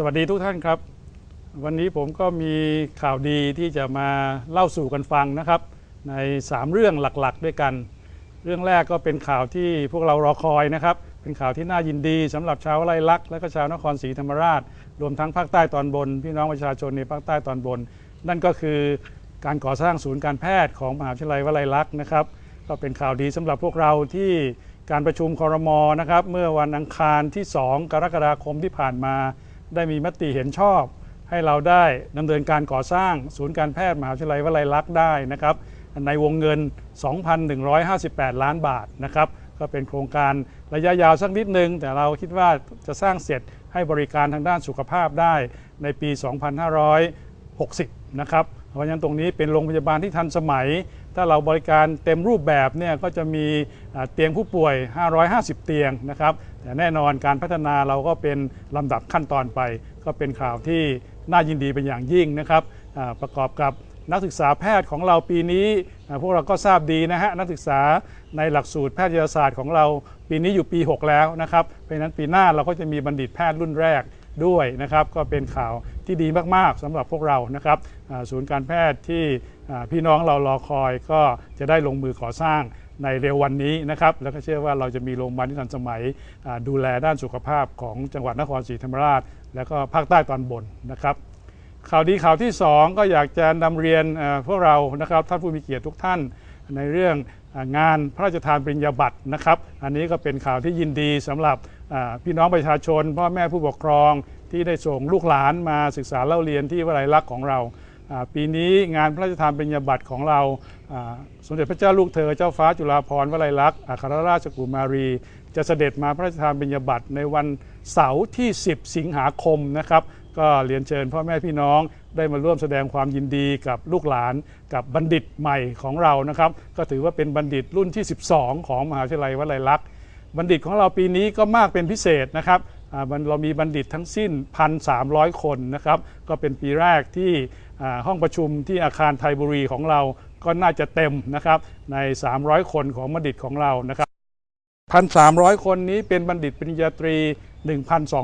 สวัสดีทุกท่านครับ วันนี้ผมก็มีข่าวดีที่จะมาเล่าสู่กันฟังนะครับ ใน 3 เรื่องหลักๆ ด้วยกัน เรื่องแรกก็เป็นข่าวที่พวกเรารอคอยนะครับ เป็นข่าวที่น่ายินดีสำหรับชาวไร่ลักษ์และก็ชาวนครศรีธรรมราช รวมทั้งภาคใต้ตอนบน พี่น้องประชาชนในภาคใต้ตอนบน นั่นก็คือการก่อสร้างศูนย์การแพทย์ของมหาวิทยาลัยวลัยลักษณ์นะครับ ก็เป็นข่าวดีสำหรับพวกเราที่การประชุมคอรมอนะครับเมื่อวันอังคารที่ 2 กรกฎาคมที่ผ่านมา ได้มีมติเห็นชอบ ให้เราได้ดำเนินการก่อสร้างศูนย์การแพทย์มหาวิทยาลัยวลัยลักษณ์ได้นะครับในวงเงิน 2,158 ล้านบาทนะครับก็เป็นโครงการระยะยาวสักนิดนึง แต่เราคิดว่าจะสร้างเสร็จให้บริการทางด้านสุขภาพได้ในปี 2560 นะครับ เพราะฉะนั้นตรงนี้เป็นโรงพยาบาลที่ทันสมัย ถ้าเราบริการเต็มรูปแบบเนี่ยก็จะมีเตียงผู้ป่วย 550 เตียงนะครับ แต่แน่นอนการพัฒนาเราก็เป็นลำดับขั้นตอนไป ก็เป็นข่าวที่น่ายินดีเป็นอย่างยิ่งนะครับ ประกอบกับนักศึกษาแพทย์ของเราปีนี้ พวกเราก็ทราบดีนะฮะนักศึกษาในหลักสูตรแพทยศาสตร์ของเราปีนี้อยู่ปี 6 แล้วนะครับ เพราะฉะนั้นปีหน้าเราก็จะมีบัณฑิตแพทย์รุ่นแรก ด้วยนะครับก็เป็นข่าวที่ดีมากๆสำหรับพวกเรานะครับศูนย์การแพทย์ที่พี่น้องเรารอคอยก็จะได้ลงมือก่อสร้างในเร็ววันนี้นะครับแล้วก็เชื่อว่าเราจะมีโรงพยาบาลที่ทันสมัยดูแลด้านสุขภาพของจังหวัดนครศรีธรรมราช แล้วก็ภาคใต้ตอนบนนะครับข่าวดีข่าวที่ 2 ก็อยากจะนำเรียนพวกเรานะครับท่านผู้มีเกียรติทุกท่านในเรื่องงานพระราชทานปริญญาบัตรนะครับ อันนี้ก็เป็นข่าวที่ยินดีสำหรับ พี่น้องประชาชน พ่อแม่ผู้ปกครองที่ได้ส่งลูกหลานมาศึกษาเล่าเรียนที่วิทยาลัยลักษณ์ของเรา ปีนี้งานพระราชทานปริญญาบัตรของเราอ่าสมเด็จพระเจ้าลูกเธอเจ้าฟ้าจุฬาภรณ์วลัยลักษณ์อัครราชกุมารี จะเสด็จมาพระราชทานปริญญาบัตรในวันเสาร์ที่ 10 สิงหาคมนะครับก็เรียนเชิญพ่อแม่พี่น้องได้มาร่วมแสดงความยินดีกับลูกหลานกับบัณฑิตใหม่ของเรานะครับ ก็ถือว่าเป็นบัณฑิตรุ่นที่ 12 ของมหาวิทยาลัยวลัยลักษณ์ บัณฑิตของเราปีนี้ก็มากเป็นพิเศษนะครับเรามีบัณฑิตทั้งสิ้น 1,300 คนนะครับก็เป็นปีแรกที่ห้องประชุมที่อาคารไทยบุรีของเราก็น่าจะเต็มนะครับใน 300 คนของบัณฑิตของเรานะครับ1,300 คนนี้เป็นบัณฑิตปริญญาตรี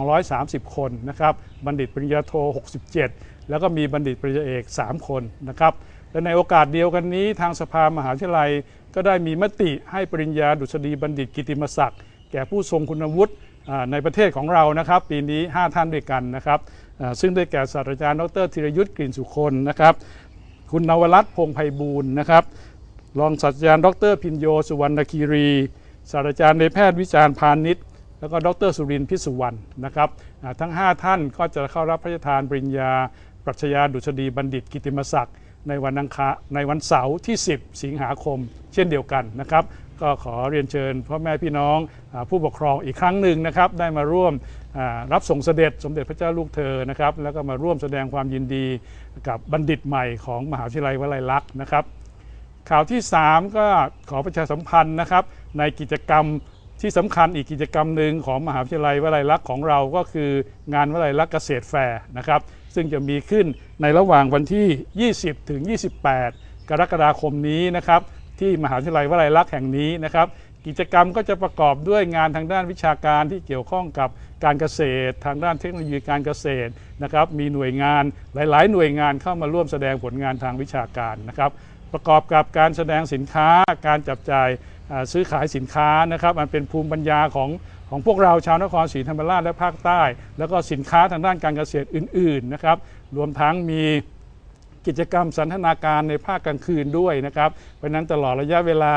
1,230 คนนะครับ บัณฑิตปริญญาโท 67 แล้วก็มีบัณฑิตปริญญาเอก 3 คนนะครับ และในโอกาสเดียวกันนี้ทางสภามหาวิทยาลัย ก็ได้มีมติให้ปริญญาดุษฎีบัณฑิตกิติมศักดิ์แก่ผู้ทรงคุณวุฒิในประเทศของเรานะครับ ปีนี้ 5 ท่านด้วยกันนะครับ ซึ่งได้แก่ศาสตราจารย์ดรธีรยุทธ์กลิ่นสุคนนะครับ คุณนวรัตน์พงไพบูลย์นะครับ รองศาสตราจารย์ดรพินโยสุวรรณคีรีศาสตราจารย์ในแพทย์วิจารณ์พาณิชย์แล้วก็ดรสุรินทร์พิสุวรรณนะครับทั้ง 5 ท่านก็จะเข้ารับพระราชทานปริญญา ปรัชญาดุษฎีบัณฑิตกิติมศักดิ์ในวันอังคารในวันเสาร์ที่ 10 สิงหาคม เช่นเดียวกันนะครับ ก็ขอเรียนเชิญพ่อแม่พี่น้องผู้ปกครองอีกครั้งหนึ่งนะครับ ได้มาร่วมรับส่งเสด็จสมเด็จพระเจ้าลูกเธอนะครับ แล้วก็มาร่วมแสดงความยินดีกับบัณฑิตใหม่ของมหาวิทยาลัยวลัยลักษณ์นะครับ ข่าวที่ 3 ก็ขอประชาสัมพันธ์นะครับ ในกิจกรรมที่สำคัญอีกกิจกรรมหนึ่งของมหาวิทยาลัยวลัยลักษณ์ของเราก็คืองานวลัยลักษณ์เกษตรแฟร์นะครับ ซึ่งจะมีขึ้นในระหว่างวันที่ 20 ถึง 28 กรกฎาคมนี้นะครับ ที่มหาวิทยาลัยวลัยลักษณ์แห่งนี้นะครับ กิจกรรมก็จะประกอบด้วยงานทางด้านวิชาการที่เกี่ยวข้องกับการเกษตร ทางด้านเทคโนโลยีการเกษตรนะครับ มีหน่วยงานหลาย ๆ หน่วยงานเข้ามาร่วมแสดงผลงานทางวิชาการนะครับ ประกอบกับการแสดงสินค้าการจับจ่าย ซื้อขายสินค้านะครับมันเป็นภูมิปัญญาของของพวกเราชาวนครศรีธรรมราชและภาคใต้ แล้วก็สินค้าทางด้านการเกษตรอื่นๆนะครับรวมทั้งมีกิจกรรมสันทนาการในภาคกลางคืนด้วยนะครับเพราะนั้นตลอดระยะเวลา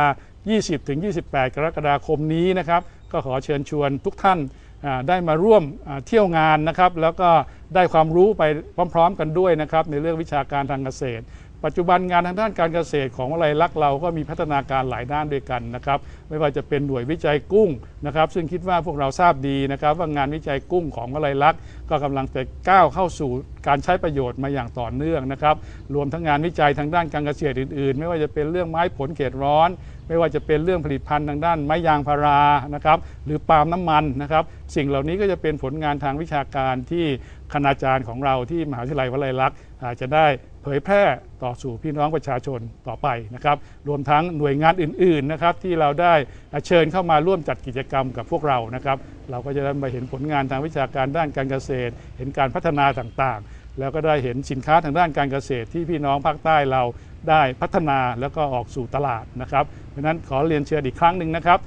20-28 กรกฎาคมนี้นะครับก็ขอเชิญชวนทุกท่านได้มาร่วมเที่ยวงานนะครับ แล้วก็ได้ความรู้ไปพร้อม ๆ กันด้วยนะครับในเรื่องวิชาการทางเกษตร ปัจจุบันงานทางด้านการเกษตรของวิทยาลัยลักเราก็มีพัฒนาการหลายด้านด้วยกันนะครับไม่ว่าจะเป็นหน่วยวิจัยกุ้งนะครับซึ่งคิดว่าพวกเราทราบดีนะครับว่างานวิจัยกุ้งของวิทยาลัยลักก็กำลังจะก้าวเข้าสู่ การใช้ประโยชน์มาอย่างต่อเนื่องนะครับ รวมทั้งงานวิจัยทางด้านการเกษตรอื่นๆ ไม่ว่าจะเป็นเรื่องไม้ผลเขตร้อน ไม่ว่าจะเป็นเรื่องผลิตภัณฑ์ทางด้านไม้ยางพารานะครับหรือปาล์มน้ำมันนะครับ สิ่งเหล่านี้ก็จะเป็นผลงานทางวิชาการที่คณาจารย์ของเราที่มหาวิทยาลัยวลัยลักษณ์อาจจะได้เผยแพร่ต่อสู่พี่น้องประชาชนต่อไปนะครับ รวมทั้งหน่วยงานอื่นๆนะครับที่เราได้เชิญเข้ามาร่วมจัดกิจกรรมกับพวกเรานะครับ เราก็จะได้มาเห็นผลงานทางวิชาการด้านการเกษตร เห็นการพัฒนาต่างๆ แล้วก็ได้เห็นสินค้าทางด้านการเกษตรที่พี่น้องภาคใต้เราได้พัฒนาแล้วก็ออกสู่ตลาดนะครับเพราะนั้นขอเรียนเชิญอีกครั้งหนึ่งนะครับ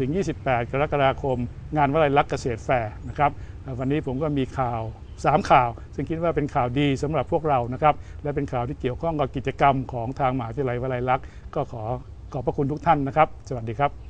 20-28 กรกฎาคม งานวลัยลักษณ์เกษตรแฟร์นะครับวันนี้ผมก็มีข่าว 3 ข่าว ซึ่งคิดว่าเป็นข่าวดีสำหรับพวกเรานะครับ และเป็นข่าวที่เกี่ยวข้องกับกิจกรรมของทางมหาวิทยาลัยวลัยลักษณ์ก็ขอขอบพระคุณทุกท่านนะครับ สวัสดีครับ